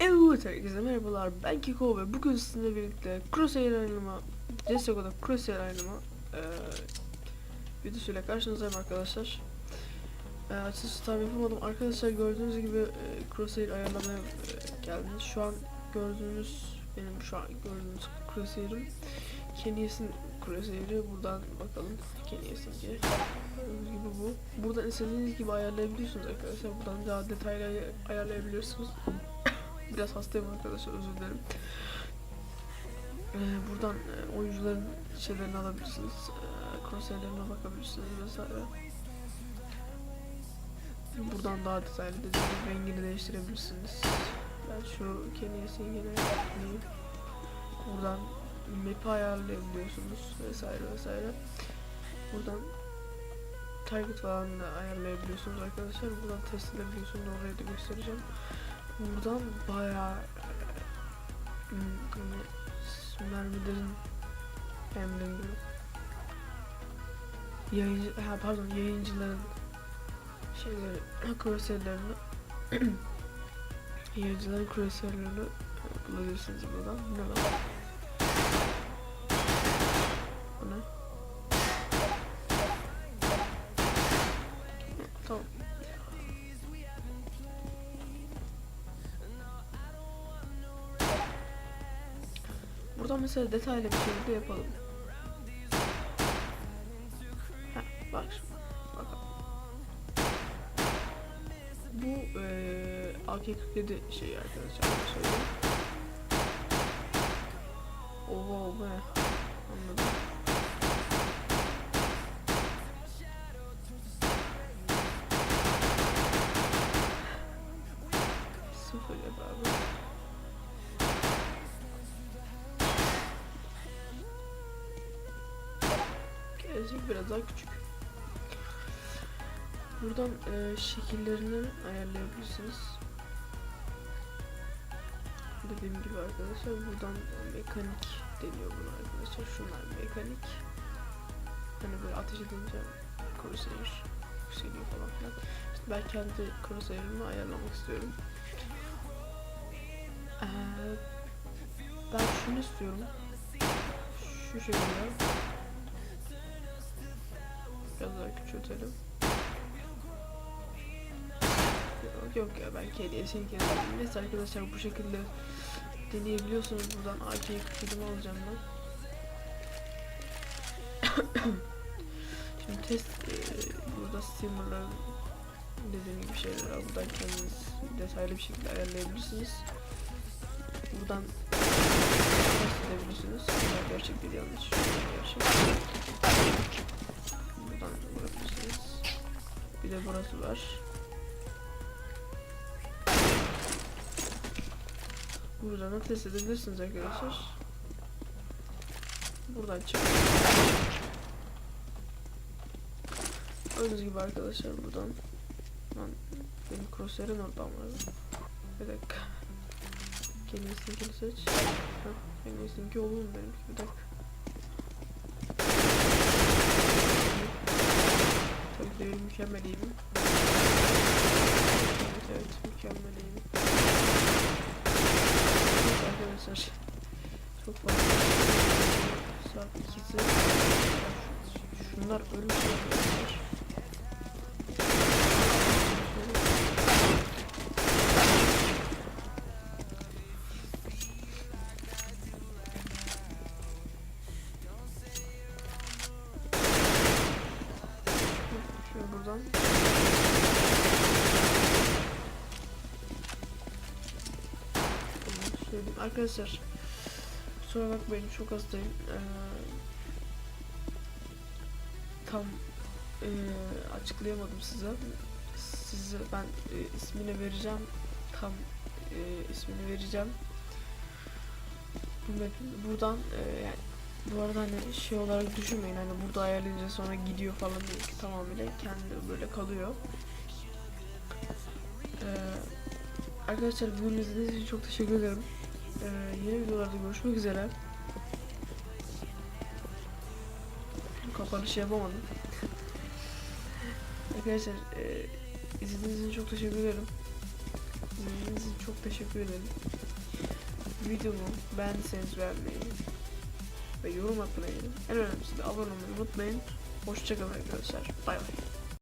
Evet herkese merhabalar. Ben Kiko ve bugün sizinle birlikte Crosshair oynama CSGO'da Crosshair oynama eee videosuyla karşınızdayım arkadaşlar. Eee açıkçası tam yapamadım. Arkadaşlar gördüğünüz gibi eee, Crosshair ayarlamaya eee, geldim şu an gördüğünüz benim şu an gördüğünüz Crosshair'im Kenyes'in Crosshair'i buradan bakalım. Kenyes'in diye. Gördüğünüz gibi bu. Buradan istediğiniz gibi ayarlayabiliyorsunuz arkadaşlar. Buradan daha detaylı ay- ayarlayabiliyorsunuz Biraz hastayım arkadaşlar özür dilerim. Ee, buradan e, oyuncuların şeylerini alabilirsiniz. E, crosshair'lerine bakabilirsiniz vesaire. Buradan daha detaylı dediğim rengini değiştirebilirsiniz. Ben şu Kenyas'ın yine ekleyeyim. Buradan map'i ayarlayabiliyorsunuz vesaire vesaire. Buradan target falan ayarlayabiliyorsunuz arkadaşlar. Buradan test edebiliyorsunuz. Orayı da göstereceğim. Buradan bayağı hmm, hani mermilerin emrini yayıncı ha pardon yayıncıların şeyleri crosshair'lerini yayıncıların crosshair'lerini e, bulabilirsiniz buradan. Bu ne lan? Bu ne? Buradan mesela detaylı bir şekilde yapalım. Heh, bak şimdi. Bakalım. Bu eee AK-47 şeyi arkadaşlar. söyleyeyim. Oha bu ne? Anladım. Gelecek biraz daha küçük. Buradan e, şekillerini ayarlayabilirsiniz. Dediğim gibi arkadaşlar buradan mekanik deniyor buna arkadaşlar. Şunlar mekanik. Hani böyle ateş edince crosshair yükseliyor falan filan. İşte ben kendi crosshair'ımı ayarlamak istiyorum. Ee, ben şunu istiyorum. Şu şekilde. Biraz daha küçültelim. Yok yok ya ben kediye şey kendim. Neyse arkadaşlar bu şekilde deneyebiliyorsunuz buradan AK'yi kırdım alacağım ben. Şimdi test e, burada streamerların dediğim gibi şeyler var. Buradan kendiniz detaylı bir şekilde ayarlayabilirsiniz. Buradan test edebilirsiniz. Bunlar gerçek değil yanlış. Gerçek. Buradan vurabilirsiniz. Bir de burası var. Buradan da test edebilirsiniz arkadaşlar. Buradan çık. Gördüğünüz gibi arkadaşlar buradan Lan benim crosshair'ın oradan var. Bir dakika. Kendisinkini seç. Ha, kendisininki olur mu benimki? Bir dakika. Benim mükemmel iyiyim. Evet evet mükemmel iyiyim. Evet arkadaşlar. Çok fazla. Saat ikisi. Şunlar ölmüş arkadaşlar. Buradan. Tamam, söyleyeyim. Arkadaşlar kusura bakmayın çok hastayım. Ee, tam ee, açıklayamadım size. Size ben e, ismini vereceğim. Tam e, ismini vereceğim. Buradan e, yani bu arada hani şey olarak düşünmeyin hani burada ayarlayınca sonra gidiyor falan değil ki tamamıyla kendi böyle kalıyor. Ee, arkadaşlar bugün izlediğiniz için çok teşekkür ederim. Ee, yeni videolarda görüşmek üzere. Kapanışı yapamadım. arkadaşlar e, izlediğiniz için çok teşekkür ederim. dinlediğiniz için çok teşekkür ederim. Videomu beğendiyseniz beğenmeyi ve yorum atmayı, en önemlisi de abone olmayı unutmayın. Hoşçakalın arkadaşlar. Bay bay.